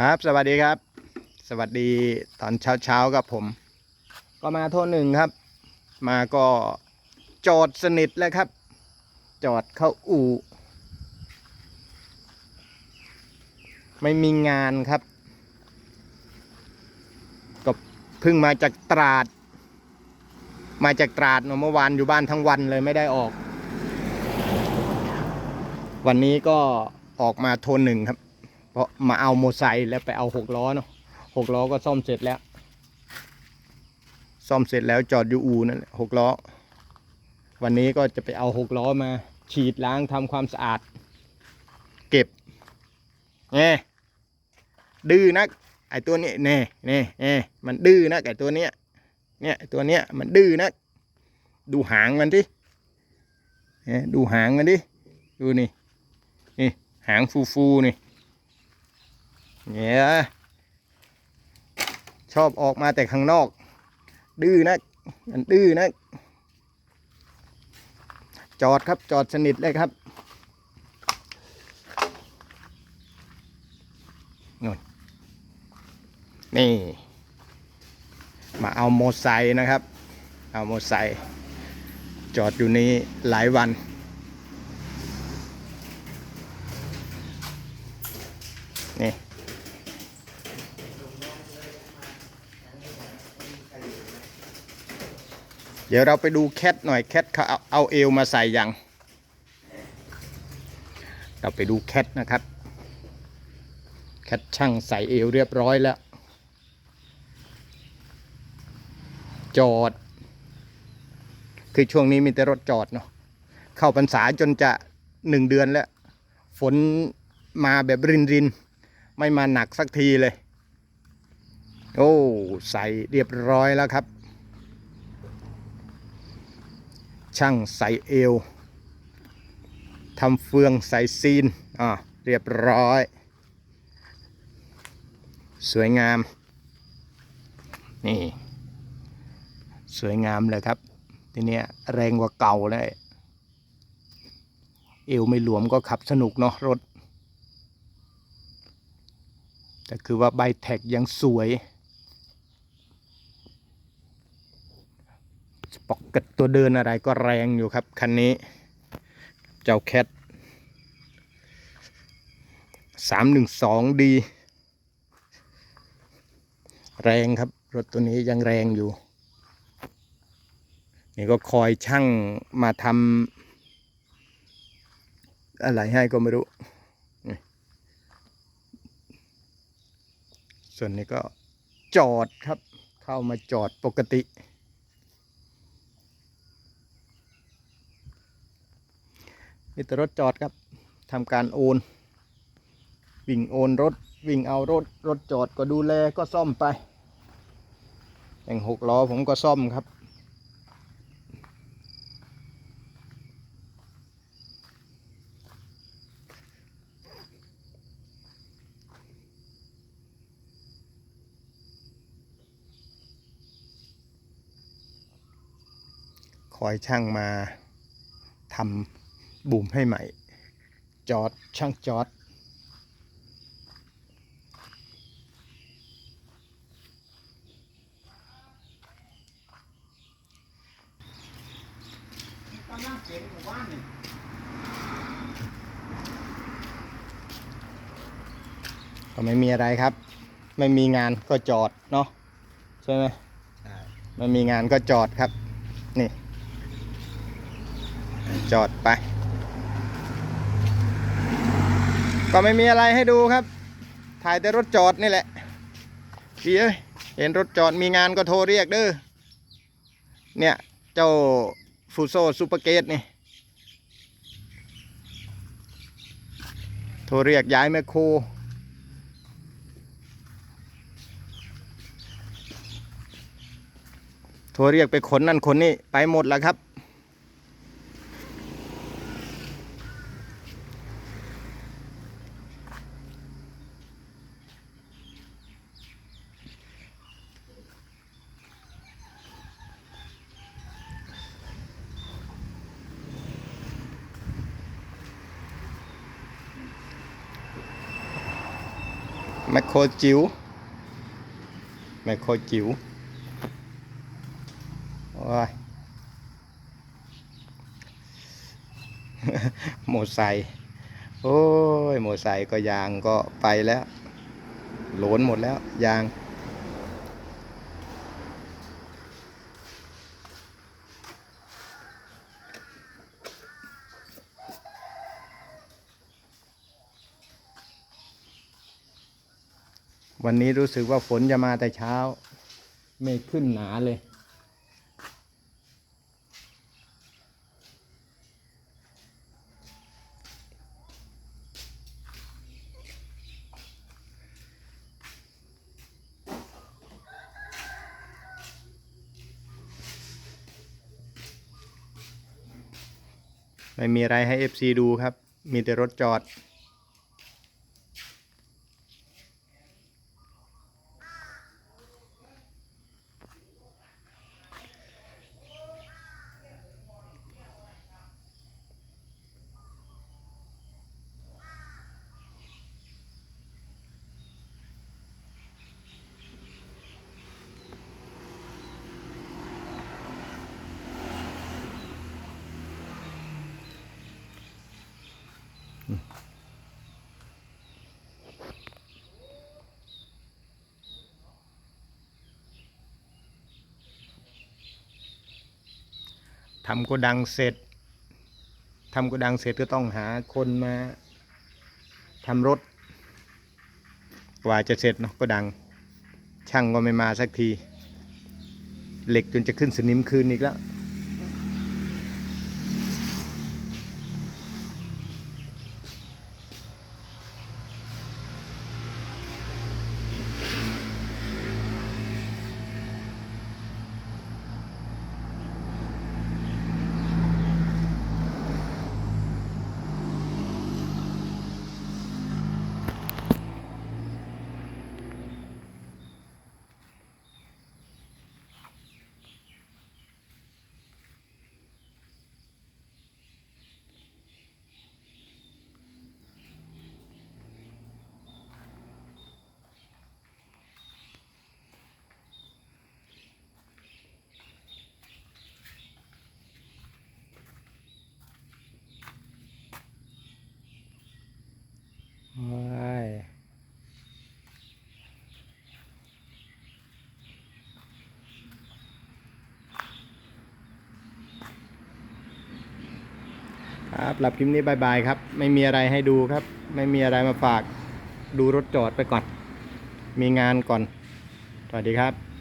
ครับ สวัสดีครับ สวัสดีตอนเช้าเช้ากับผม ก็มาโทษหนึ่งครับ มาก็จอดสนิทแล้วครับ จอดเข้าอู่ ไม่มีงานครับ ก็เพิ่งมาจากตราด มาจากตราดเนอะเมื่อวานอยู่บ้านทั้งวันเลยไม่ได้ออก วันนี้ก็ออกมาโทนหนึ่งครับ เพราะมาเอาโมไซค์แล้วไปเอาหกล้อเนาะหกล้อก็ซ่อมเสร็จแล้ว ซ่อมเสร็จแล้วจอดอยู่อูนั่นแหละหกล้อ วันนี้ก็จะไปเอาหกล้อมา ฉีดล้างทำความสะอาด เก็บเน่ดื้อนัก ไอตัวนี้เน่เน่เน่มันดื้อนักไอตัวเนี้ยเนี่ยตัวเนี้ยมันดื้อนัก ดูหางมันดิเนี่ยดูหางมันดิ ดูนี่ นี่หางฟูฟูนี่ เนี่ยชอบออกมาแต่ข้างนอก ดื้อนักมันดื้อนักจอดครับจอดสนิทเลยครับนู่นนี่ มาเอาโมอไซค์นะครับ เอาโมอไซค์จอดอยู่นี้หลายวันนี่ เดี๋ยวเราไปดูแคทหน่อยแคทเขาเอาเอวมาใส่ยัง เราไปดูแคทนะครับ แคทช่างใส่เอวเรียบร้อยแล้ว จอด คือช่วงนี้มีแต่รถจอดเนาะเข้าพรรษาจนจะหนึ่งเดือนแล้ว ฝนมาแบบรินริน ไม่มาหนักสักทีเลย โอ้ ใส่เรียบร้อยแล้วครับ ช่างใส่เอวทำเฟืองใส่ซีนอ่าเรียบร้อย สวยงาม นี่ สวยงามเลยครับ ทีเนี้ยแรงกว่าเก่าเลยเอวไม่หลวมก็ขับสนุกเนาะรถ แต่คือว่าใบแท็กยังสวย ปอกเกตตัวเดินอะไรก็แรงอยู่ครับ คันนี้ เจ้าแคทสามหนึ่งสองดี แรงครับ รถตัวนี้ยังแรงอยู่ นี่ก็คอยช่างมาทำอะไรให้ก็ไม่รู้ ส่วนนี้ก็จอดครับ เข้ามาจอดปกติ มีแต่รถจอดครับทำการโอน วิ่งโอนรถ วิ่งเอารถ รถจอดก็ดูแลก็ซ่อมไปอย่างหกล้อผมก็ซ่อมครับ คอยช่างมาทำ บูมให้ใหม่ จอดช่างจอดก็ไม่มีอะไรครับ ไม่มีงานก็จอดเนาะใช่ไหมไม่มีงานก็จอดครับ นี่ จอดไป ก็ไม่มีอะไรให้ดูครับ ถ่ายแต่รถจอดนี่แหละพี่เอ้ยเห็นรถจอดมีงานก็โทรเรียกเด้อเนี่ยเจ้าฟูโซซูเปอร์เกตนี่โทรเรียกย้ายแมคโครโทรเรียกไปขนนั่นขนนี่ไปหมดแล้วครับ แมคโครจิ๋วแมคโครจิ๋วโอ้ยโมไซโอ้ยโมไซก็ยางก็ไปแล้ว หลนหมดแล้วยาง วันนี้รู้สึกว่าฝนจะมาแต่เช้า เมฆขึ้นหนาเลย ไม่มีอะไรให้ FC ดูครับ มีแต่รถจอด ทำโกดังเสร็จทำโกดังเสร็จก็ต้องหาคนมาทำรถ กว่าจะเสร็จเนาะโกดัง ช่างก็ไม่มาสักที เหล็กจนจะขึ้นสนิมคืนอีกแล้วาย ครับหลับคลิปนี้บายบายครับ ไม่มีอะไรให้ดูครับ ไม่มีอะไรมาฝากดูรถจอดไปก่อน มีงานก่อน สวัสดีครับ